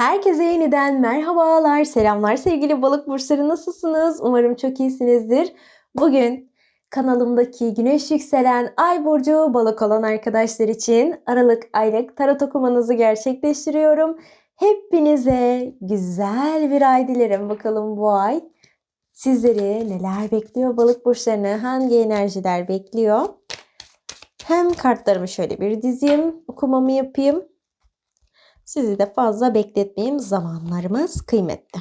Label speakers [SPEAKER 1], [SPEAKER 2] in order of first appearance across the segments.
[SPEAKER 1] Herkese yeniden merhabalar, selamlar sevgili balık burçları nasılsınız? Umarım çok iyisinizdir. Bugün kanalımdaki güneş yükselen ay burcu balık olan arkadaşlar için Aralık aylık tarot okumanızı gerçekleştiriyorum. Hepinize güzel bir ay dilerim. Bakalım bu ay sizleri neler bekliyor? Balık burçlarını hangi enerjiler bekliyor? Hem kartlarımı şöyle bir dizeyim, okumamı yapayım. Sizi de fazla bekletmeyeyim. Zamanlarımız kıymetli.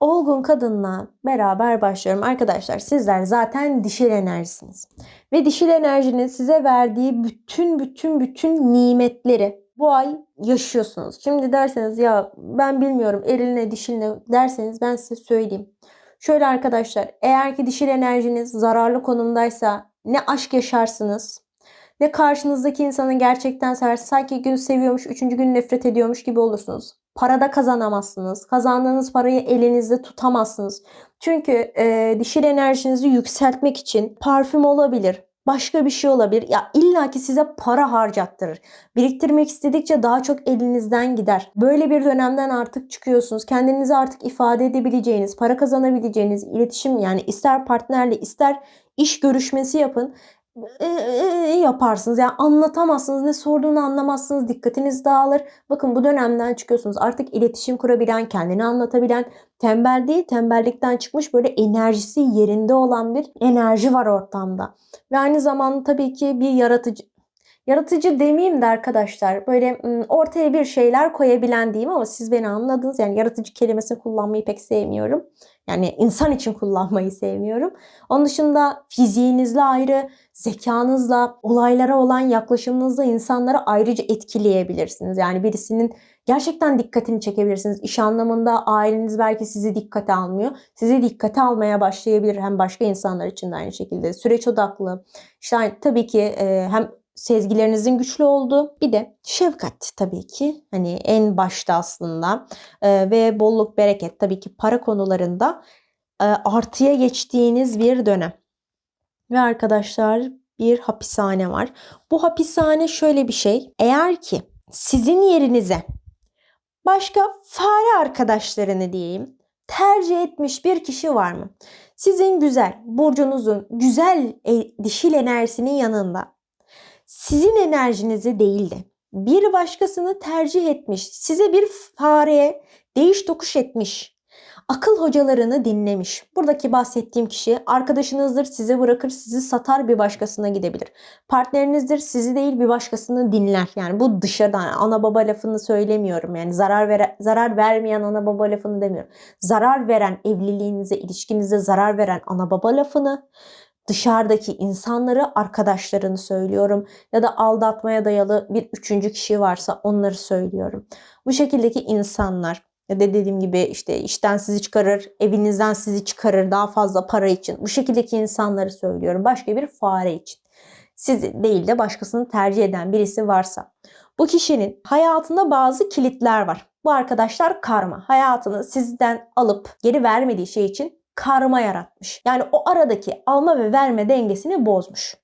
[SPEAKER 1] Olgun kadınla beraber başlıyorum. Arkadaşlar sizler zaten dişil enerjisiniz. Ve dişil enerjinin size verdiği bütün bütün bütün nimetleri bu ay yaşıyorsunuz. Şimdi derseniz ya ben bilmiyorum eriline dişiline derseniz ben size söyleyeyim. Şöyle arkadaşlar eğer ki dişil enerjiniz zararlı konumdaysa ne aşk yaşarsınız ne karşınızdaki insanı gerçekten sever. Sanki gün seviyormuş, üçüncü gün nefret ediyormuş gibi olursunuz. Parada kazanamazsınız. Kazandığınız parayı elinizde tutamazsınız. Çünkü e, dişil enerjinizi yükseltmek için parfüm olabilir, başka bir şey olabilir. Ya illaki size para harcattırır. Biriktirmek istedikçe daha çok elinizden gider. Böyle bir dönemden artık çıkıyorsunuz. Kendinizi artık ifade edebileceğiniz, para kazanabileceğiniz, iletişim yani ister partnerle ister iş görüşmesi yapın e, e, yaparsınız. Yani anlatamazsınız. Ne sorduğunu anlamazsınız. Dikkatiniz dağılır. Bakın bu dönemden çıkıyorsunuz. Artık iletişim kurabilen, kendini anlatabilen, tembel değil, tembellikten çıkmış böyle enerjisi yerinde olan bir enerji var ortamda. Ve aynı zamanda tabii ki bir yaratıcı Yaratıcı demeyeyim de arkadaşlar böyle ortaya bir şeyler koyabilen diyeyim ama siz beni anladınız. Yani yaratıcı kelimesini kullanmayı pek sevmiyorum. Yani insan için kullanmayı sevmiyorum. Onun dışında fiziğinizle ayrı, zekanızla, olaylara olan yaklaşımınızla insanları ayrıca etkileyebilirsiniz. Yani birisinin gerçekten dikkatini çekebilirsiniz. İş anlamında aileniz belki sizi dikkate almıyor. Sizi dikkate almaya başlayabilir hem başka insanlar için de aynı şekilde. Süreç odaklı. İşte tabii ki hem sezgilerinizin güçlü olduğu bir de şefkat tabii ki hani en başta aslında e, ve bolluk bereket tabii ki para konularında e, artıya geçtiğiniz bir dönem. Ve arkadaşlar bir hapishane var. Bu hapishane şöyle bir şey. Eğer ki sizin yerinize başka fare arkadaşlarını diyeyim tercih etmiş bir kişi var mı? Sizin güzel, burcunuzun güzel e, dişil enerjisinin yanında sizin enerjinizi değil de bir başkasını tercih etmiş, size bir fareye değiş tokuş etmiş, akıl hocalarını dinlemiş. Buradaki bahsettiğim kişi arkadaşınızdır, sizi bırakır, sizi satar bir başkasına gidebilir. Partnerinizdir, sizi değil bir başkasını dinler. Yani bu dışarıdan ana baba lafını söylemiyorum. Yani zarar vere, zarar vermeyen ana baba lafını demiyorum. Zarar veren evliliğinize, ilişkinize zarar veren ana baba lafını dışarıdaki insanları, arkadaşlarını söylüyorum ya da aldatmaya dayalı bir üçüncü kişi varsa onları söylüyorum. Bu şekildeki insanlar ya da dediğim gibi işte işten sizi çıkarır, evinizden sizi çıkarır daha fazla para için. Bu şekildeki insanları söylüyorum. Başka bir fare için. Sizi değil de başkasını tercih eden birisi varsa. Bu kişinin hayatında bazı kilitler var. Bu arkadaşlar karma. Hayatını sizden alıp geri vermediği şey için karma yaratmış. Yani o aradaki alma ve verme dengesini bozmuş.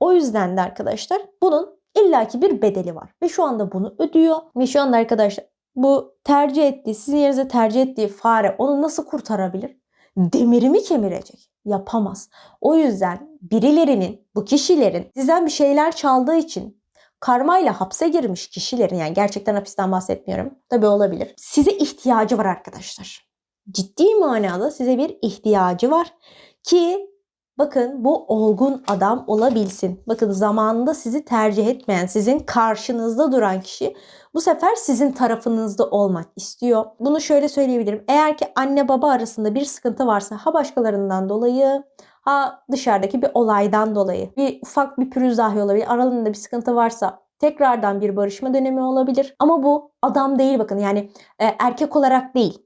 [SPEAKER 1] O yüzden de arkadaşlar bunun illaki bir bedeli var. Ve şu anda bunu ödüyor. Ve şu anda arkadaşlar bu tercih ettiği, sizin yerinize tercih ettiği fare onu nasıl kurtarabilir? Demirimi kemirecek. Yapamaz. O yüzden birilerinin, bu kişilerin sizden bir şeyler çaldığı için karmayla hapse girmiş kişilerin yani gerçekten hapisten bahsetmiyorum. Tabii olabilir. Size ihtiyacı var arkadaşlar ciddi manada size bir ihtiyacı var ki bakın bu olgun adam olabilsin. Bakın zamanında sizi tercih etmeyen, sizin karşınızda duran kişi bu sefer sizin tarafınızda olmak istiyor. Bunu şöyle söyleyebilirim. Eğer ki anne baba arasında bir sıkıntı varsa ha başkalarından dolayı ha dışarıdaki bir olaydan dolayı bir ufak bir pürüz dahi olabilir. Aralarında bir sıkıntı varsa tekrardan bir barışma dönemi olabilir. Ama bu adam değil bakın yani e, erkek olarak değil.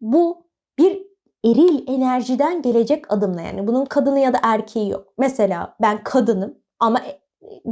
[SPEAKER 1] Bu eril enerjiden gelecek adımla yani bunun kadını ya da erkeği yok. Mesela ben kadınım ama e,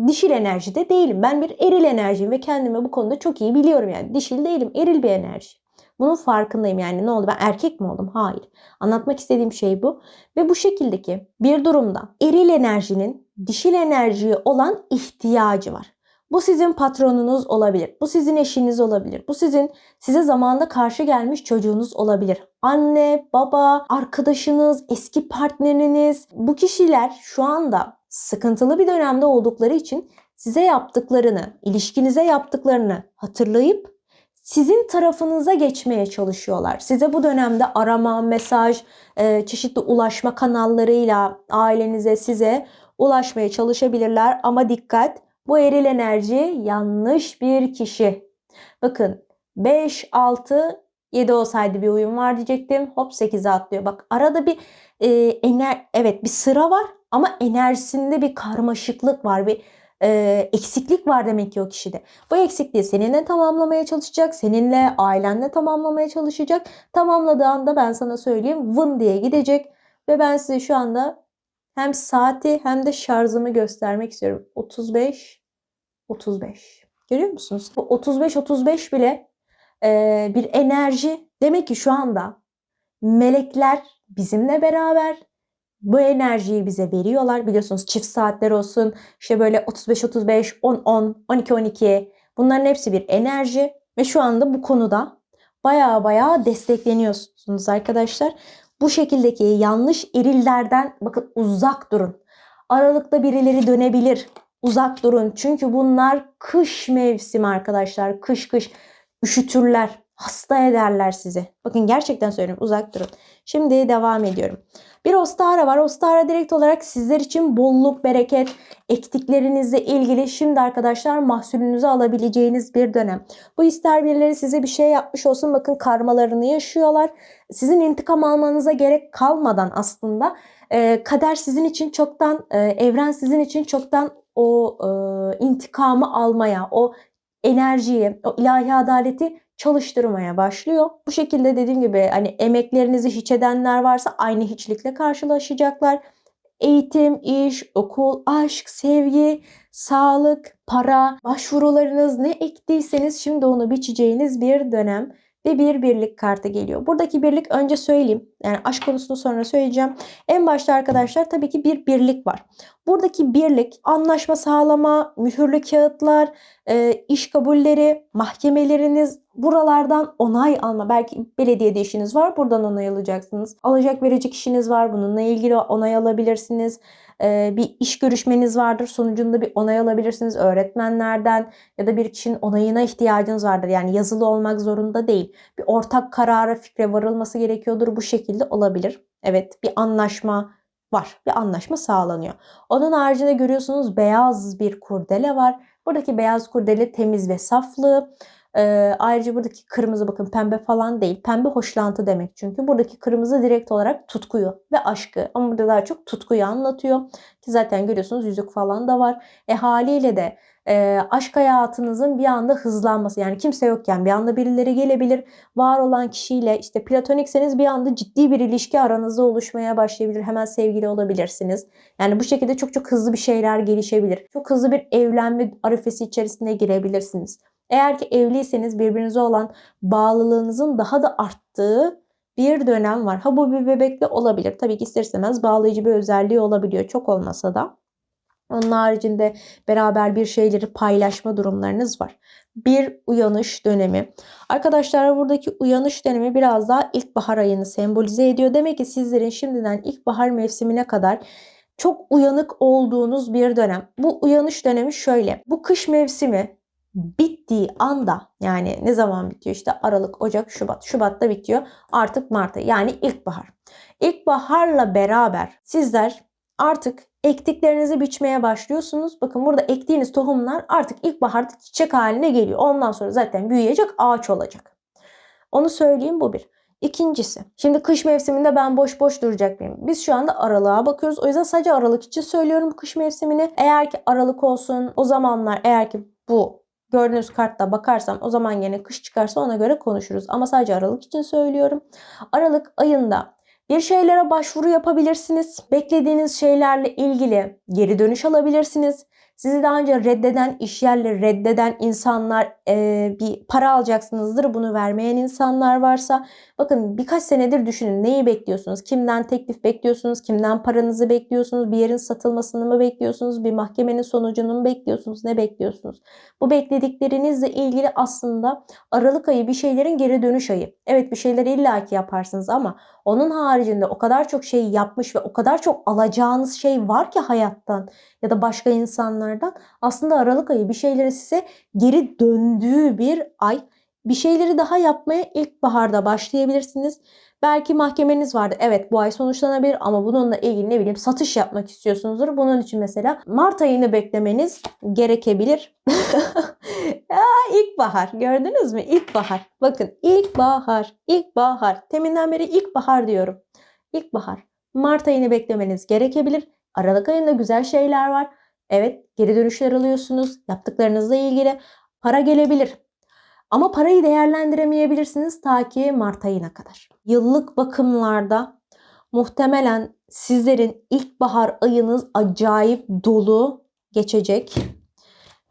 [SPEAKER 1] dişil enerjide değilim. Ben bir eril enerjiyim ve kendimi bu konuda çok iyi biliyorum yani. Dişil değilim, eril bir enerji. Bunun farkındayım yani ne oldu ben erkek mi oldum? Hayır. Anlatmak istediğim şey bu. Ve bu şekildeki bir durumda eril enerjinin dişil enerjiye olan ihtiyacı var. Bu sizin patronunuz olabilir. Bu sizin eşiniz olabilir. Bu sizin size zamanda karşı gelmiş çocuğunuz olabilir. Anne, baba, arkadaşınız, eski partneriniz. Bu kişiler şu anda sıkıntılı bir dönemde oldukları için size yaptıklarını, ilişkinize yaptıklarını hatırlayıp sizin tarafınıza geçmeye çalışıyorlar. Size bu dönemde arama, mesaj, e, çeşitli ulaşma kanallarıyla ailenize, size ulaşmaya çalışabilirler. Ama dikkat, bu eril enerji yanlış bir kişi. Bakın 5, 6, 7 olsaydı bir uyum var diyecektim. Hop 8'e atlıyor. Bak arada bir e, ener evet bir sıra var ama enerjisinde bir karmaşıklık var. Bir e, eksiklik var demek ki o kişide. Bu eksikliği seninle tamamlamaya çalışacak. Seninle, ailenle tamamlamaya çalışacak. Tamamladığı anda ben sana söyleyeyim vın diye gidecek. Ve ben size şu anda hem saati hem de şarjımı göstermek istiyorum. 35 35. Görüyor musunuz? Bu 35 35 bile e, bir enerji. Demek ki şu anda melekler bizimle beraber bu enerjiyi bize veriyorlar. Biliyorsunuz çift saatler olsun. işte böyle 35 35, 10 10, 12 12. Bunların hepsi bir enerji ve şu anda bu konuda baya baya destekleniyorsunuz arkadaşlar. Bu şekildeki yanlış erillerden bakın uzak durun. Aralıkta birileri dönebilir. Uzak durun. Çünkü bunlar kış mevsimi arkadaşlar. Kış kış üşütürler. Hasta ederler sizi. Bakın gerçekten söylüyorum uzak durun. Şimdi devam ediyorum. Bir Ostara var. Ostara direkt olarak sizler için bolluk, bereket, ektiklerinizle ilgili şimdi arkadaşlar mahsulünüzü alabileceğiniz bir dönem. Bu ister birileri size bir şey yapmış olsun bakın karmalarını yaşıyorlar. Sizin intikam almanıza gerek kalmadan aslında e, kader sizin için çoktan, e, evren sizin için çoktan o e, intikamı almaya, o enerjiyi, o ilahi adaleti çalıştırmaya başlıyor. Bu şekilde dediğim gibi hani emeklerinizi hiç edenler varsa aynı hiçlikle karşılaşacaklar. Eğitim, iş, okul, aşk, sevgi, sağlık, para, başvurularınız ne ektiyseniz şimdi onu biçeceğiniz bir dönem ve bir birlik kartı geliyor. Buradaki birlik önce söyleyeyim. Yani aşk konusunu sonra söyleyeceğim. En başta arkadaşlar tabii ki bir birlik var. Buradaki birlik anlaşma sağlama, mühürlü kağıtlar, e, iş kabulleri, mahkemeleriniz buralardan onay alma. Belki belediyede işiniz var buradan onay alacaksınız. Alacak verecek işiniz var bununla ilgili onay alabilirsiniz. Ee, bir iş görüşmeniz vardır. Sonucunda bir onay alabilirsiniz öğretmenlerden ya da bir kişinin onayına ihtiyacınız vardır. Yani yazılı olmak zorunda değil. Bir ortak karara, fikre varılması gerekiyordur. Bu şekilde olabilir. Evet bir anlaşma var. Bir anlaşma sağlanıyor. Onun haricinde görüyorsunuz beyaz bir kurdele var. Buradaki beyaz kurdele temiz ve saflığı. Ee, ayrıca buradaki kırmızı bakın pembe falan değil. Pembe hoşlantı demek çünkü. Buradaki kırmızı direkt olarak tutkuyu ve aşkı. Ama burada daha çok tutkuyu anlatıyor. Ki zaten görüyorsunuz yüzük falan da var. E haliyle de e, aşk hayatınızın bir anda hızlanması. Yani kimse yokken bir anda birileri gelebilir. Var olan kişiyle işte platonikseniz bir anda ciddi bir ilişki aranızda oluşmaya başlayabilir. Hemen sevgili olabilirsiniz. Yani bu şekilde çok çok hızlı bir şeyler gelişebilir. Çok hızlı bir evlenme arifesi içerisine girebilirsiniz. Eğer ki evliyseniz birbirinize olan bağlılığınızın daha da arttığı bir dönem var. Ha bu bir bebekle olabilir. Tabii ki ister bağlayıcı bir özelliği olabiliyor. Çok olmasa da. Onun haricinde beraber bir şeyleri paylaşma durumlarınız var. Bir uyanış dönemi. Arkadaşlar buradaki uyanış dönemi biraz daha ilkbahar ayını sembolize ediyor. Demek ki sizlerin şimdiden ilkbahar mevsimine kadar çok uyanık olduğunuz bir dönem. Bu uyanış dönemi şöyle. Bu kış mevsimi bittiği anda yani ne zaman bitiyor işte Aralık, Ocak, Şubat. Şubat'ta bitiyor. Artık Mart'ta yani ilkbahar. İlkbaharla beraber sizler artık ektiklerinizi biçmeye başlıyorsunuz. Bakın burada ektiğiniz tohumlar artık ilkbaharda çiçek haline geliyor. Ondan sonra zaten büyüyecek, ağaç olacak. Onu söyleyeyim bu bir. İkincisi, şimdi kış mevsiminde ben boş boş duracak mıyım? Biz şu anda aralığa bakıyoruz. O yüzden sadece aralık için söylüyorum bu kış mevsimini. Eğer ki aralık olsun o zamanlar eğer ki bu gördüğünüz kartta bakarsam o zaman yine kış çıkarsa ona göre konuşuruz. Ama sadece Aralık için söylüyorum. Aralık ayında bir şeylere başvuru yapabilirsiniz. Beklediğiniz şeylerle ilgili geri dönüş alabilirsiniz. Sizi daha önce reddeden iş yerleri, reddeden insanlar, e, bir para alacaksınızdır. Bunu vermeyen insanlar varsa bakın birkaç senedir düşünün. Neyi bekliyorsunuz? Kimden teklif bekliyorsunuz? Kimden paranızı bekliyorsunuz? Bir yerin satılmasını mı bekliyorsunuz? Bir mahkemenin sonucunu mu bekliyorsunuz? Ne bekliyorsunuz? Bu beklediklerinizle ilgili aslında Aralık ayı bir şeylerin geri dönüş ayı. Evet bir şeyleri illaki yaparsınız ama onun haricinde o kadar çok şey yapmış ve o kadar çok alacağınız şey var ki hayattan ya da başka insanlardan. Aslında Aralık ayı bir şeyleri size geri döndüğü bir ay. Bir şeyleri daha yapmaya ilkbaharda başlayabilirsiniz. Belki mahkemeniz vardı. Evet bu ay sonuçlanabilir ama bununla ilgili ne bileyim satış yapmak istiyorsunuzdur. Bunun için mesela Mart ayını beklemeniz gerekebilir. ya ilkbahar gördünüz mü? İlkbahar. Bakın ilkbahar, ilkbahar. Teminden beri ilkbahar diyorum. İlkbahar. Mart ayını beklemeniz gerekebilir. Aralık ayında güzel şeyler var. Evet geri dönüşler alıyorsunuz. Yaptıklarınızla ilgili para gelebilir. Ama parayı değerlendiremeyebilirsiniz ta ki Mart ayına kadar. Yıllık bakımlarda muhtemelen sizlerin ilkbahar ayınız acayip dolu geçecek.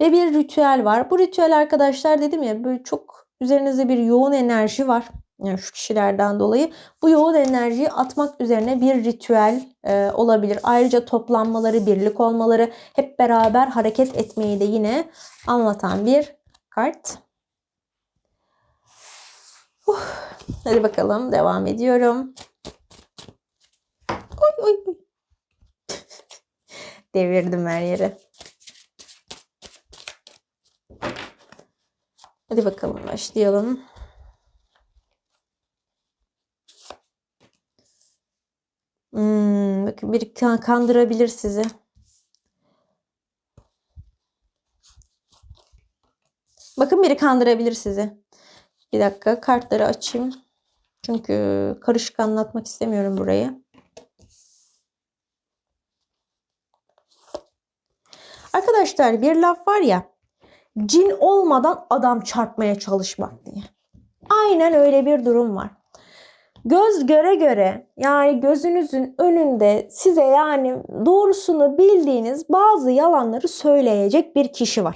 [SPEAKER 1] Ve bir ritüel var. Bu ritüel arkadaşlar dedim ya böyle çok üzerinizde bir yoğun enerji var. Yani şu kişilerden dolayı bu yoğun enerjiyi atmak üzerine bir ritüel e, olabilir. Ayrıca toplanmaları, birlik olmaları, hep beraber hareket etmeyi de yine anlatan bir kart. Uh, hadi bakalım devam ediyorum. Oy oy. Devirdim her yeri. Hadi bakalım başlayalım. Biri kandırabilir sizi. Bakın biri kandırabilir sizi. Bir dakika kartları açayım. Çünkü karışık anlatmak istemiyorum burayı. Arkadaşlar bir laf var ya. Cin olmadan adam çarpmaya çalışmak diye. Aynen öyle bir durum var. Göz göre göre yani gözünüzün önünde size yani doğrusunu bildiğiniz bazı yalanları söyleyecek bir kişi var.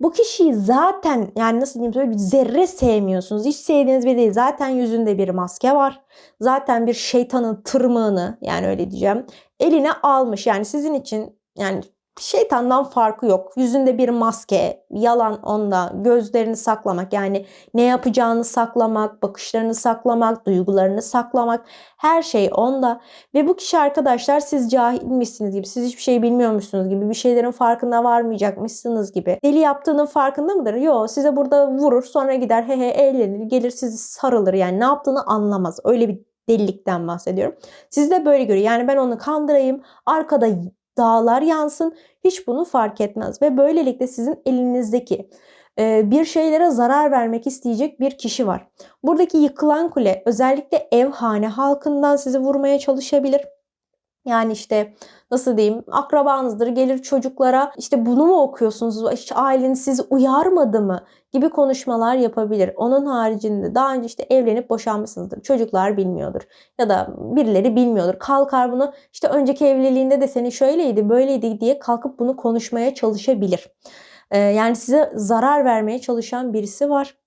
[SPEAKER 1] Bu kişiyi zaten yani nasıl diyeyim söyle bir zerre sevmiyorsunuz. Hiç sevdiğiniz biri değil. Zaten yüzünde bir maske var. Zaten bir şeytanın tırmığını yani öyle diyeceğim eline almış. Yani sizin için yani şeytandan farkı yok. Yüzünde bir maske, yalan onda, gözlerini saklamak yani ne yapacağını saklamak, bakışlarını saklamak, duygularını saklamak her şey onda. Ve bu kişi arkadaşlar siz cahilmişsiniz gibi, siz hiçbir şey bilmiyormuşsunuz gibi, bir şeylerin farkına varmayacakmışsınız gibi. Deli yaptığının farkında mıdır? Yok size burada vurur sonra gider he he eğlenir gelir sizi sarılır yani ne yaptığını anlamaz. Öyle bir delilikten bahsediyorum. Siz de böyle görüyor. Yani ben onu kandırayım, arkada dağlar yansın hiç bunu fark etmez ve böylelikle sizin elinizdeki e, bir şeylere zarar vermek isteyecek bir kişi var. Buradaki yıkılan kule özellikle ev hane halkından sizi vurmaya çalışabilir. Yani işte nasıl diyeyim akrabanızdır gelir çocuklara işte bunu mu okuyorsunuz hiç aileniz sizi uyarmadı mı gibi konuşmalar yapabilir. Onun haricinde daha önce işte evlenip boşanmışsınızdır. Çocuklar bilmiyordur ya da birileri bilmiyordur. Kalkar bunu işte önceki evliliğinde de seni şöyleydi böyleydi diye kalkıp bunu konuşmaya çalışabilir. Yani size zarar vermeye çalışan birisi var.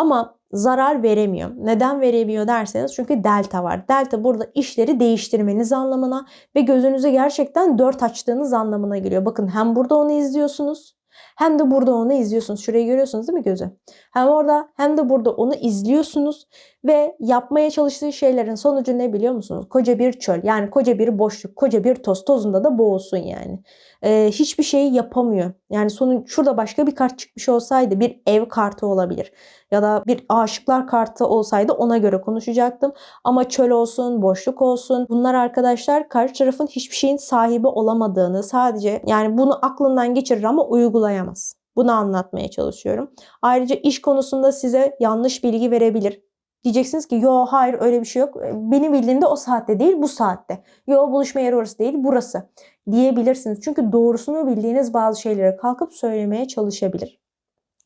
[SPEAKER 1] Ama zarar veremiyor. Neden veremiyor derseniz çünkü delta var. Delta burada işleri değiştirmeniz anlamına ve gözünüzü gerçekten dört açtığınız anlamına geliyor. Bakın hem burada onu izliyorsunuz hem de burada onu izliyorsunuz. Şurayı görüyorsunuz değil mi gözü? Hem orada hem de burada onu izliyorsunuz ve yapmaya çalıştığı şeylerin sonucu ne biliyor musunuz? Koca bir çöl yani koca bir boşluk, koca bir toz tozunda da boğulsun yani. Ee, hiçbir şeyi yapamıyor. Yani sonu şurada başka bir kart çıkmış olsaydı bir ev kartı olabilir ya da bir aşıklar kartı olsaydı ona göre konuşacaktım. Ama çöl olsun, boşluk olsun bunlar arkadaşlar karşı tarafın hiçbir şeyin sahibi olamadığını sadece yani bunu aklından geçirir ama uygulayamaz. Bunu anlatmaya çalışıyorum. Ayrıca iş konusunda size yanlış bilgi verebilir. Diyeceksiniz ki yo hayır öyle bir şey yok. Beni bildiğinde o saatte değil bu saatte. Yo buluşma yeri orası değil burası diyebilirsiniz. Çünkü doğrusunu bildiğiniz bazı şeyleri kalkıp söylemeye çalışabilir.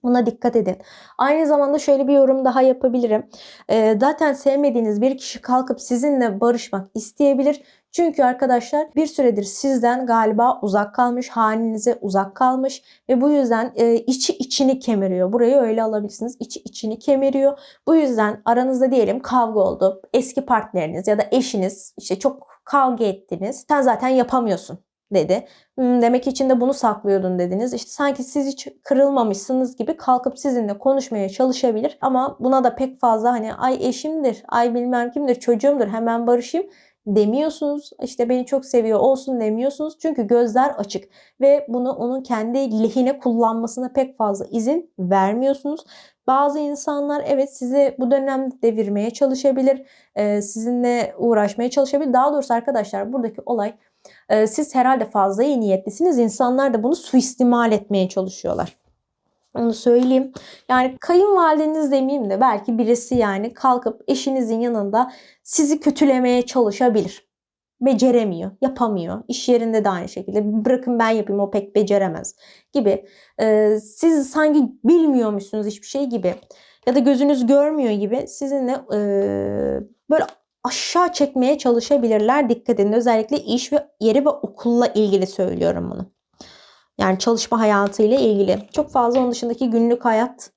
[SPEAKER 1] Buna dikkat edin. Aynı zamanda şöyle bir yorum daha yapabilirim. E, zaten sevmediğiniz bir kişi kalkıp sizinle barışmak isteyebilir. Çünkü arkadaşlar bir süredir sizden galiba uzak kalmış, halinize uzak kalmış ve bu yüzden e, içi içini kemiriyor. Burayı öyle alabilirsiniz. İçi içini kemiriyor. Bu yüzden aranızda diyelim kavga oldu. Eski partneriniz ya da eşiniz işte çok kavga ettiniz. Sen zaten yapamıyorsun dedi. "Hmm, demek ki içinde bunu saklıyordun dediniz. İşte sanki siz hiç kırılmamışsınız gibi kalkıp sizinle konuşmaya çalışabilir. Ama buna da pek fazla hani ay eşimdir, ay bilmem kimdir, çocuğumdur hemen barışayım demiyorsunuz. İşte beni çok seviyor olsun demiyorsunuz. Çünkü gözler açık ve bunu onun kendi lehine kullanmasına pek fazla izin vermiyorsunuz. Bazı insanlar evet sizi bu dönemde devirmeye çalışabilir. e, Sizinle uğraşmaya çalışabilir. Daha doğrusu arkadaşlar buradaki olay e, siz herhalde fazla iyi niyetlisiniz. İnsanlar da bunu suistimal etmeye çalışıyorlar. Onu söyleyeyim. Yani kayınvalideniz demeyeyim de belki birisi yani kalkıp eşinizin yanında sizi kötülemeye çalışabilir. Beceremiyor, yapamıyor. İş yerinde de aynı şekilde. Bırakın ben yapayım o pek beceremez gibi. Ee, siz sanki bilmiyormuşsunuz hiçbir şey gibi. Ya da gözünüz görmüyor gibi sizinle e, böyle aşağı çekmeye çalışabilirler. Dikkat edin. Özellikle iş ve yeri ve okulla ilgili söylüyorum bunu. Yani çalışma hayatıyla ilgili. Çok fazla onun dışındaki günlük hayat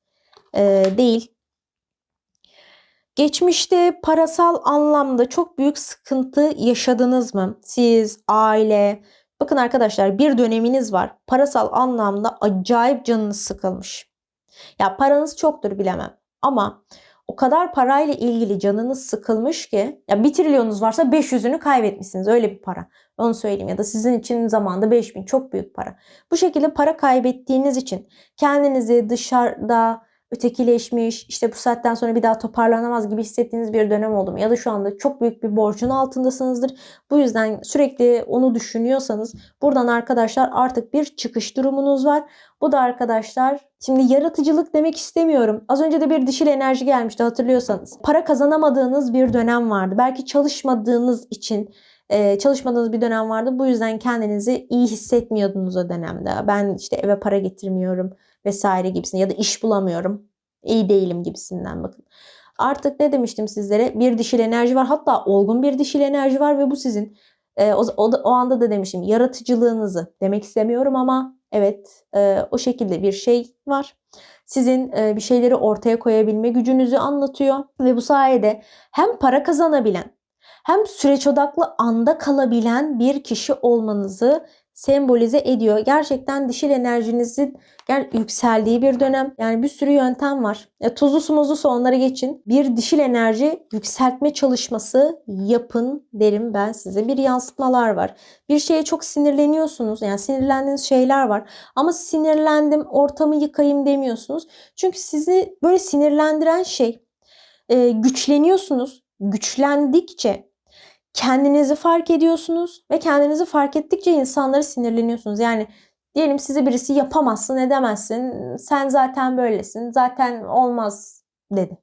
[SPEAKER 1] e, değil. Geçmişte parasal anlamda çok büyük sıkıntı yaşadınız mı? Siz, aile. Bakın arkadaşlar bir döneminiz var. Parasal anlamda acayip canınız sıkılmış. Ya paranız çoktur bilemem. Ama o kadar parayla ilgili canınız sıkılmış ki ya 1 trilyonunuz varsa 500'ünü kaybetmişsiniz. Öyle bir para. Onu söyleyeyim ya da sizin için zamanda 5000 çok büyük para. Bu şekilde para kaybettiğiniz için kendinizi dışarıda ötekileşmiş, işte bu saatten sonra bir daha toparlanamaz gibi hissettiğiniz bir dönem oldu mu? Ya da şu anda çok büyük bir borcun altındasınızdır. Bu yüzden sürekli onu düşünüyorsanız buradan arkadaşlar artık bir çıkış durumunuz var. Bu da arkadaşlar şimdi yaratıcılık demek istemiyorum. Az önce de bir dişil enerji gelmişti hatırlıyorsanız. Para kazanamadığınız bir dönem vardı. Belki çalışmadığınız için e, çalışmadığınız bir dönem vardı. Bu yüzden kendinizi iyi hissetmiyordunuz o dönemde. Ben işte eve para getirmiyorum vesaire gibisinden ya da iş bulamıyorum. iyi değilim gibisinden bakın. Artık ne demiştim sizlere? Bir dişil enerji var. Hatta olgun bir dişil enerji var ve bu sizin e, o, o, o anda da demiştim yaratıcılığınızı demek istemiyorum ama evet e, o şekilde bir şey var. Sizin e, bir şeyleri ortaya koyabilme gücünüzü anlatıyor ve bu sayede hem para kazanabilen hem süreç odaklı anda kalabilen bir kişi olmanızı sembolize ediyor. Gerçekten dişil enerjinizin ger- yükseldiği bir dönem. Yani bir sürü yöntem var. Ya tuzlu muzlusu onları geçin. Bir dişil enerji yükseltme çalışması yapın derim ben size. Bir yansıtmalar var. Bir şeye çok sinirleniyorsunuz. Yani sinirlendiğiniz şeyler var. Ama sinirlendim, ortamı yıkayım demiyorsunuz. Çünkü sizi böyle sinirlendiren şey e, güçleniyorsunuz. Güçlendikçe kendinizi fark ediyorsunuz ve kendinizi fark ettikçe insanlara sinirleniyorsunuz. Yani diyelim size birisi yapamazsın, edemezsin, sen zaten böylesin, zaten olmaz dedi.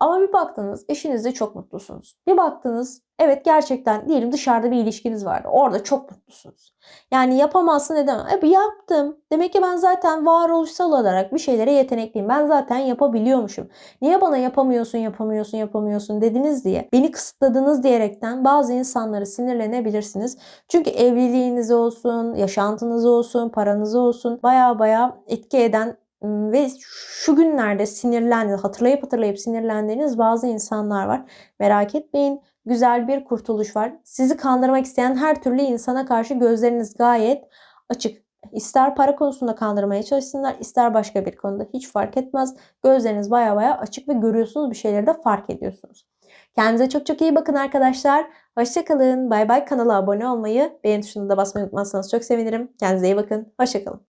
[SPEAKER 1] Ama bir baktınız eşinizle çok mutlusunuz. Bir baktınız evet gerçekten diyelim dışarıda bir ilişkiniz vardı. Orada çok mutlusunuz. Yani yapamazsın edemem. E, yaptım. Demek ki ben zaten varoluşsal olarak bir şeylere yetenekliyim. Ben zaten yapabiliyormuşum. Niye bana yapamıyorsun, yapamıyorsun, yapamıyorsun dediniz diye, beni kısıtladınız diyerekten bazı insanlara sinirlenebilirsiniz. Çünkü evliliğiniz olsun, yaşantınız olsun, paranız olsun baya baya etki eden ve şu günlerde sinirlendiğiniz, hatırlayıp hatırlayıp sinirlendiğiniz bazı insanlar var. Merak etmeyin. Güzel bir kurtuluş var. Sizi kandırmak isteyen her türlü insana karşı gözleriniz gayet açık. İster para konusunda kandırmaya çalışsınlar, ister başka bir konuda hiç fark etmez. Gözleriniz baya baya açık ve görüyorsunuz bir şeyleri de fark ediyorsunuz. Kendinize çok çok iyi bakın arkadaşlar. Hoşçakalın. Bay bay kanala abone olmayı, beğen tuşuna da basmayı unutmazsanız çok sevinirim. Kendinize iyi bakın. Hoşçakalın.